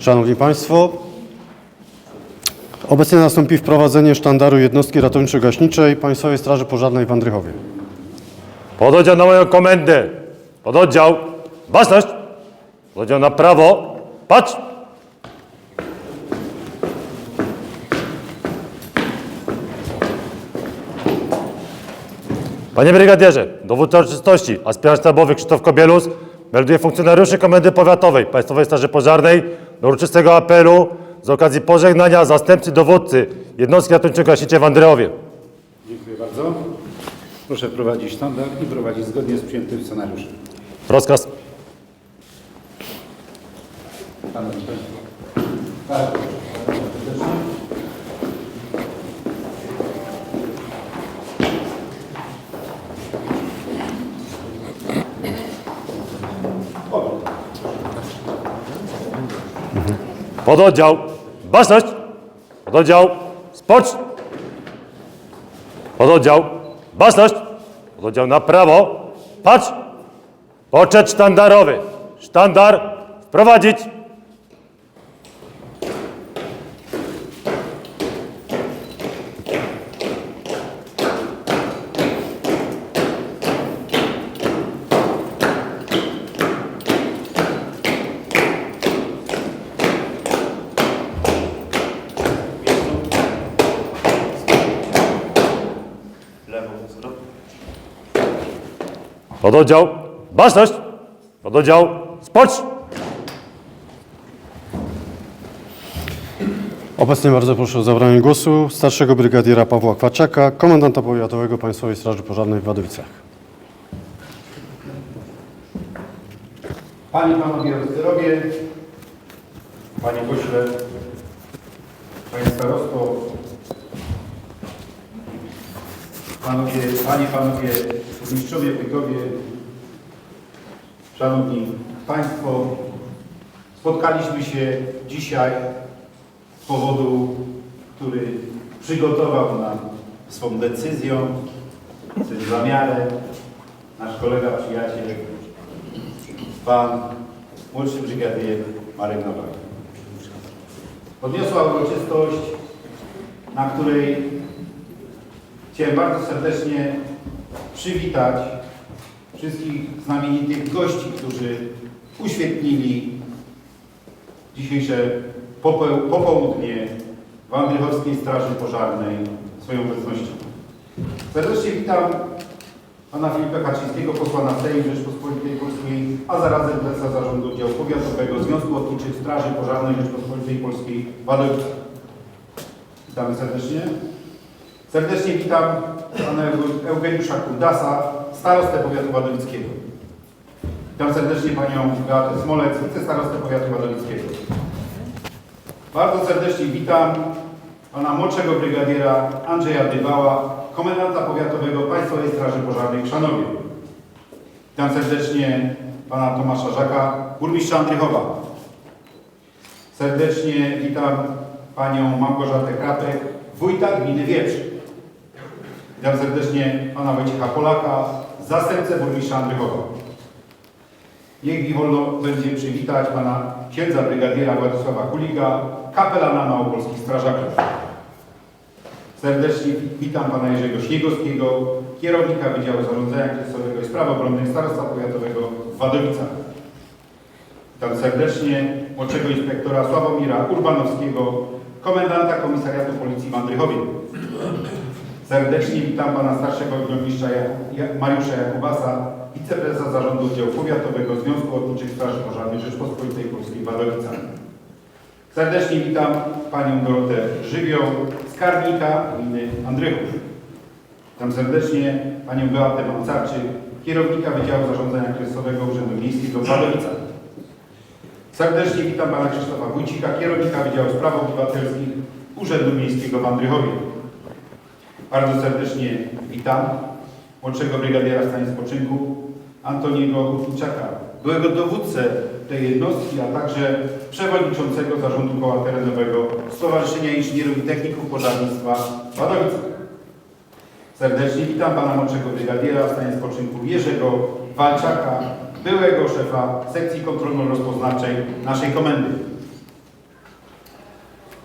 Szanowni Państwo, obecnie nastąpi wprowadzenie sztandaru jednostki ratowniczo-gaśniczej Państwowej Straży Pożarnej w Andrychowie. Pododdział na moją komendę. Pododdział. Baczność. Pododdział na prawo. Patrz. Panie brygadierze, dowódca uroczystości, aspirant sztabowy Krzysztof Kobielus melduje funkcjonariuszy Komendy Powiatowej Państwowej Straży Pożarnej do uroczystego apelu z okazji pożegnania zastępcy dowódcy jednostki ratowniczo-gaśniczej w Andrzejowie. Dziękuję bardzo. Proszę prowadzić sztandar i prowadzić zgodnie z przyjętym scenariuszem. Rozkaz. Bardzo Pododdział. Baczność. Pododdział. Spocz. Pododdział. Baczność. Pododdział na prawo. Patrz. Poczet sztandarowy. Sztandar wprowadzić. Pododdział. Baczność. Pododdział. Spocz. Obecnie bardzo proszę o zabranie głosu starszego brygadiera Pawła Kwaczaka, komendanta powiatowego Państwowej Straży Pożarnej w Wadowicach. Panie i Panowie oficerowie, Panie Pośle, Panie Starosto, Panowie, Panie, Panowie Burmistrzowie, Wójtowie, Szanowni Państwo, spotkaliśmy się dzisiaj z powodu, który przygotował nam swą decyzją, swym zamiarem nasz kolega, przyjaciel, Pan młodszy brygadier Marek Nowak. Podniosła uroczystość, na której chciałem bardzo serdecznie przywitać wszystkich znamienitych gości, którzy uświetnili dzisiejsze popołudnie w Andrychowskiej Straży Pożarnej swoją obecnością. Serdecznie witam pana Filipa Kaczyńskiego, posła na Sejm Rzeczpospolitej Polskiej, a zarazem prezesa Zarządu Oddziału Powiatowego Związku Ochotniczych Straży Pożarnej Rzeczpospolitej Polskiej w Wadowicach. Witamy serdecznie. Serdecznie witam pana Eug- Eugeniusza Kundasa, starostę powiatu wadowickiego. Witam serdecznie panią Beatę Smolec, wicestarostę powiatu wadowickiego. Bardzo serdecznie witam pana młodszego brygadiera Andrzeja Dybała, komendanta powiatowego Państwowej Straży Pożarnej w Szanowie. Witam serdecznie pana Tomasza Żaka, burmistrza Andrychowa. Serdecznie witam panią Małgorzatę Kratek, wójta gminy Wieprz. Witam serdecznie pana Wojciecha Polaka, zastępcę burmistrza Andrychowa. Niech mi wolno będzie przywitać pana księdza brygadiera Władysława Kuliga, kapelana Małopolskich Strażaków. Serdecznie witam pana Jerzego Śniegowskiego, kierownika Wydziału Zarządzania Kryzysowego i Spraw Obronnych Starostwa Powiatowego w Wadowicach. Witam serdecznie młodszego inspektora Sławomira Urbanowskiego, komendanta Komisariatu Policji w Andrychowie. Serdecznie witam pana starszego Ja- Mariusza Jakubasa, wiceprezesa Zarządu Oddziału Powiatowego Związku Ochotniczych Straży Pożarnej Rzeczpospolitej Polskiej Wadowicach. Serdecznie witam panią Dorotę Żywioł, skarbnika gminy Andrychów. Witam serdecznie panią Beatę Mancarczyk, kierownika Wydziału Zarządzania Kryzysowego Urzędu Miejskiego w Wadowicach. Serdecznie witam pana Krzysztofa Wójcika, kierownika Wydziału Spraw Obywatelskich Urzędu Miejskiego w Andrychowie. Bardzo serdecznie witam młodszego brygadiera stanie spoczynku Antoniego Gutniczaka, byłego dowódcę tej jednostki, a także przewodniczącego zarządu koła terenowego Stowarzyszenia Inżynierów i Techników Pożarnictwa w. Serdecznie witam pana młodszego brygadiera w stanie spoczynku Jerzego Walczaka, byłego szefa sekcji kontrolno-rozpoznawczej naszej komendy.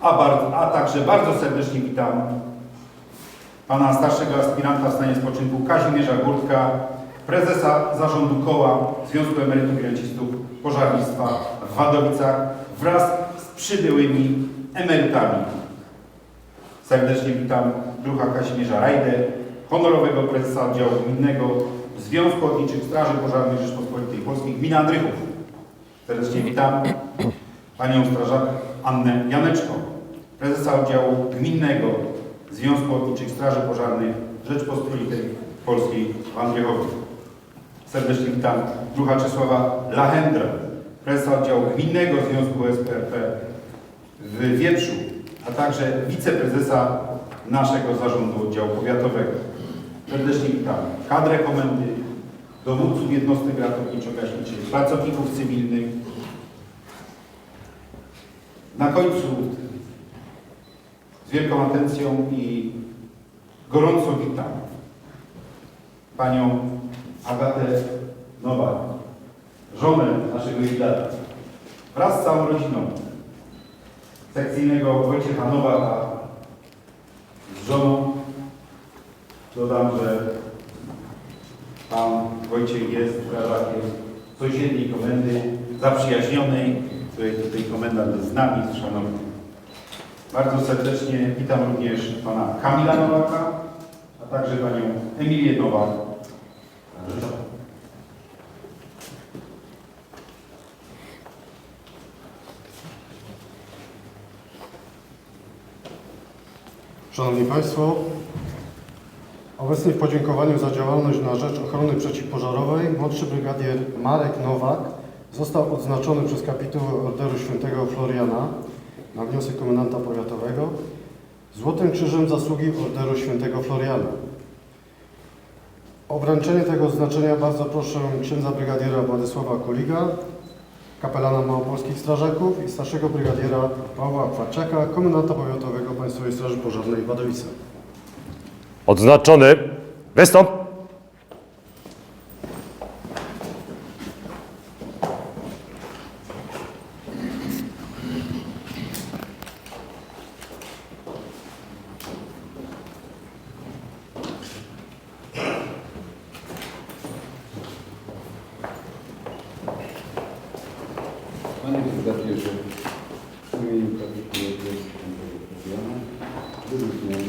a, bardzo, a także bardzo serdecznie witam pana starszego aspiranta w stanie spoczynku Kazimierza Gurtka, prezesa zarządu koła Związku Emerytów i Rencistów Pożarnictwa w Wadowicach wraz z przybyłymi emerytami. Serdecznie witam druha Kazimierza Rajdę, honorowego prezesa oddziału gminnego Związku Ochotniczych Straży Pożarnych Rzeczpospolitej Polskiej Gmina Andrychów. Serdecznie witam panią strażak Annę Janeczko, prezesa oddziału gminnego Związku Ochotniczych Straży Pożarnych Rzeczpospolitej Polskiej w Andrychowie. Serdecznie witam druha Czesława Lachendra, prezesa oddziału gminnego Związku SPRP w Wieprzu, a także wiceprezesa naszego zarządu oddziału powiatowego. Serdecznie witam kadrę komendy, dowódców jednostek ratowniczo-gaśniczych, pracowników cywilnych. Na końcu wielką atencją i gorąco witam panią Agatę Nowak, żonę naszego jubilata, wraz z całą rodziną sekcyjnego Wojciecha Nowaka z żoną. Dodam, że pan Wojciech jest strażakiem sąsiedniej komendy, zaprzyjaźnionej, której tutaj komendant jest z nami, szanowny. Bardzo serdecznie witam również pana Kamila Nowaka, a także panią Emilię Nowak. Szanowni Państwo, obecnie w podziękowaniu za działalność na rzecz ochrony przeciwpożarowej młodszy brygadier Marek Nowak został odznaczony przez kapitułę Orderu Świętego Floriana na wniosek komendanta powiatowego Złotym Krzyżem Zasługi Orderu Świętego Floriana. O wręczenie tego odznaczenia bardzo proszę księdza brygadiera Władysława Kuliga, kapelana Małopolskich Strażaków i starszego brygadiera Pawła Kwarczaka, komendanta powiatowego Państwowej Straży Pożarnej w Wadowicach. Odznaczony. Wystąp. Panie Brygadzierze, w imieniu kapituły Świętego Floriana wyróżniam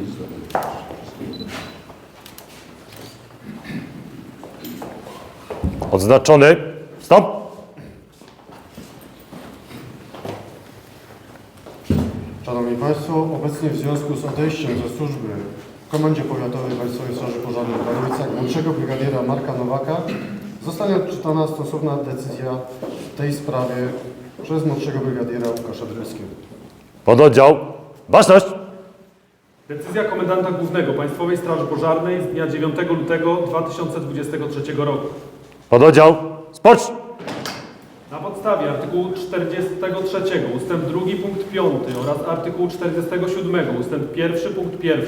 list. Wszystkiego. Odznaczony. Stop. Szanowni Państwo, obecnie w związku z odejściem ze służby w Komendzie Powiatowej Państwowej Straży Pożarnej w Wadowicach młodszego brygadiera Marka Nowaka zostanie odczytana stosowna decyzja w tej sprawie przez młodszego brygadiera Łukasza Drewskiego. Pododdział. Baczność. Decyzja Komendanta Głównego Państwowej Straży Pożarnej z dnia 9 lutego 2023 roku. Pododdział. Spocz. Podstawie artykułu 43 ustęp 2 punkt 5 oraz artykułu 47 ustęp 1 punkt 1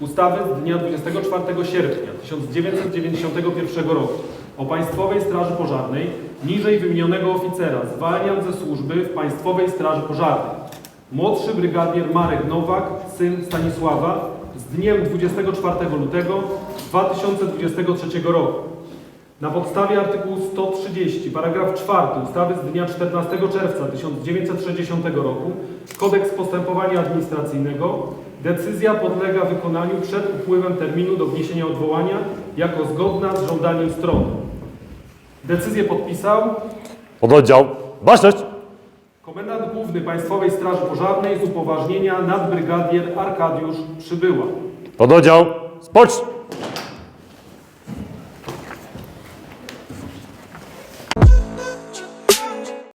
ustawy z dnia 24 sierpnia 1991 roku o Państwowej Straży Pożarnej niżej wymienionego oficera zwalniam ze służby w Państwowej Straży Pożarnej. Młodszy brygadier Marek Nowak, syn Stanisława, z dniem 24 lutego 2023 roku. Na podstawie artykułu 130, paragraf 4 ustawy z dnia 14 czerwca 1960 roku Kodeks Postępowania Administracyjnego decyzja podlega wykonaniu przed upływem terminu do wniesienia odwołania jako zgodna z żądaniem strony. Decyzję podpisał Pododdział. Baczność. Komendant Główny Państwowej Straży Pożarnej z upoważnienia nadbrygadier Arkadiusz Przybyła. Pododdział. Spocz.